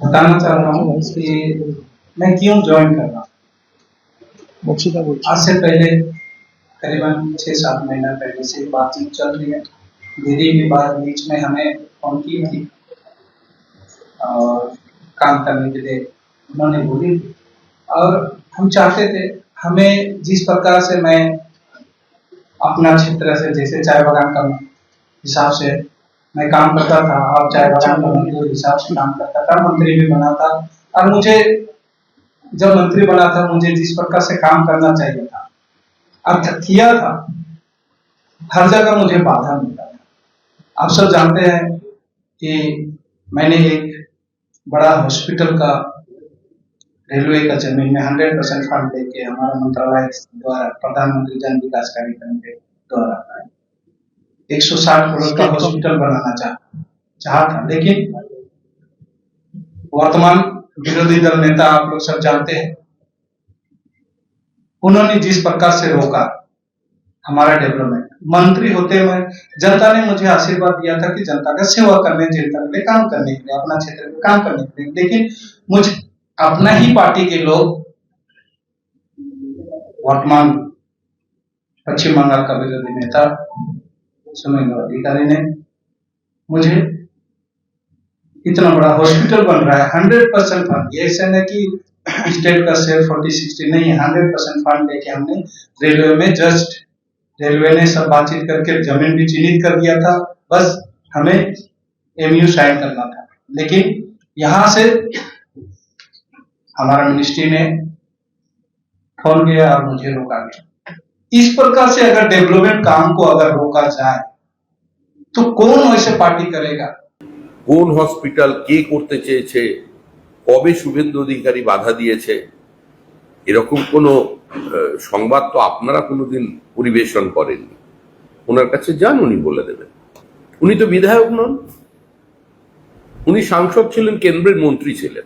बताना चाह रहा हूँ कि मैं क्यों ज्वाइन कर रहा हूँ? आज से पहले करीबन छः सात महीना पहले से बातचीत चल रही है। दीदी के बाद बीच में हमें फ़ोन की थी और काम करने के लिए उन्होंने बोली और हम चाहते थे हमें जिस प्रकार से मैं अपना क्षेत्र से जैसे चाय बागान का हिसाब से मैं काम करता था चाय बागान मंत्री हिसाब से काम करता था मंत्री भी बना था। और मुझे जब मंत्री बना था मुझे जिस प्रकार से काम करना चाहिए था और किया था हर जगह मुझे बाधा मिला था। आप सब जानते हैं कि मैंने एक बड़ा हॉस्पिटल का रेलवे का ज़मीन में हंड्रेड परसेंट फंड लेके हमारा मंत्रालय द्वारा प्रधानमंत्री जन विकास कार्यक्रम के द्वारा एक सौ साठ करोड़ का हॉस्पिटल बनाना चाह चाहा था। लेकिन वर्तमान विरोधी दल नेता आप लोग सब जानते हैं। उन्होंने जिस प्रकार से रोका हमारा डेवलपमेंट मंत्री होते हुए जनता ने मुझे आशीर्वाद दिया था कि जनता का सेवा करने जनता के लिए काम करने के लिए अपना क्षेत्र में काम करने के लिए। लेकिन मुझे अपना ही पार्टी के लोग वर्तमान पश्चिम बंगाल का विरोधी नेता सुमेंद्र अधिकारी ने मुझे इतना बड़ा हॉस्पिटल बन रहा है हंड्रेड परसेंट फंड ये ऐसा नहीं कि स्टेट का शेयर फोर्टी सिक्सटी नहीं है हंड्रेड परसेंट फंड लेके हमने रेलवे में जस्ट रेलवे ने सब बातचीत करके ज़मीन भी चिन्हित कर दिया था, बस हमें एमयू साइन करना था। लेकिन यहाँ से हमारा मिनिस्ट्री ने फ़ोन किया और मुझे रोका गया। इस प्रकार से अगर डेवलपमेंट काम को अगर रोका जाए तो कौन वैसे पार्टी करेगा কোন হসপিটাল কে করতে চেয়েছে কবে শুভেন্দু অধিকারী বাধা দিয়েছে এরকম কোনো আহ, সংবাদ তো আপনারা কোনোদিন পরিবেশন করেননি ওনার কাছে যান উনি বলে দেবেন উনি তো বিধায়ক নন উনি সাংসদ ছিলেন কেন্দ্রের মন্ত্রী ছিলেন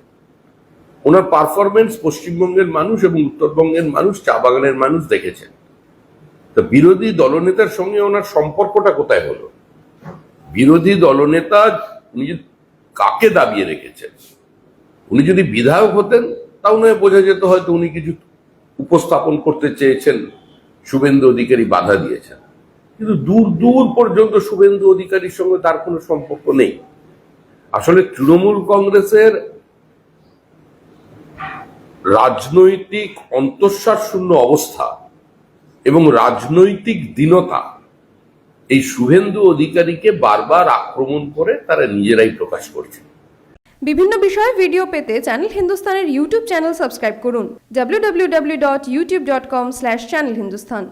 ওনার পারফরমেন্স পশ্চিমবঙ্গের মানুষ এবং উত্তরবঙ্গের মানুষ চা বাগানের মানুষ দেখেছেন তো বিরোধী দলনেতার সঙ্গে ওনার সম্পর্কটা কোথায় হলো? বিরোধী দলনেতা উনি কাকে দাবিয়ে রেখেছেন? উনি যদি বিধায়ক হতেন তাও নয় বোঝা যেত হয়তো উনি কিছু উপস্থাপন করতে চেয়েছেন, শুভেন্দু অধিকারী বাধা দিয়েছেন। কিন্তু দূর দূর পর্যন্ত শুভেন্দু অধিকারীর সঙ্গে তার কোনো সম্পর্ক নেই। আসলে তৃণমূল কংগ্রেসের রাজনৈতিক অন্তঃসার শূন্য অবস্থা এবং রাজনৈতিক দীনতা। এই শুভেন্দু অধিকারীকে বারবার আক্রমণ করে তারা নিজেরাই প্রকাশ করছে। বিভিন্ন বিষয়ে ভিডিও পেতে চ্যানেল হিন্দুস্তানের ইউটিউব চ্যানেল সাবস্ক্রাইব করুন। www.youtube.com/channelhindustan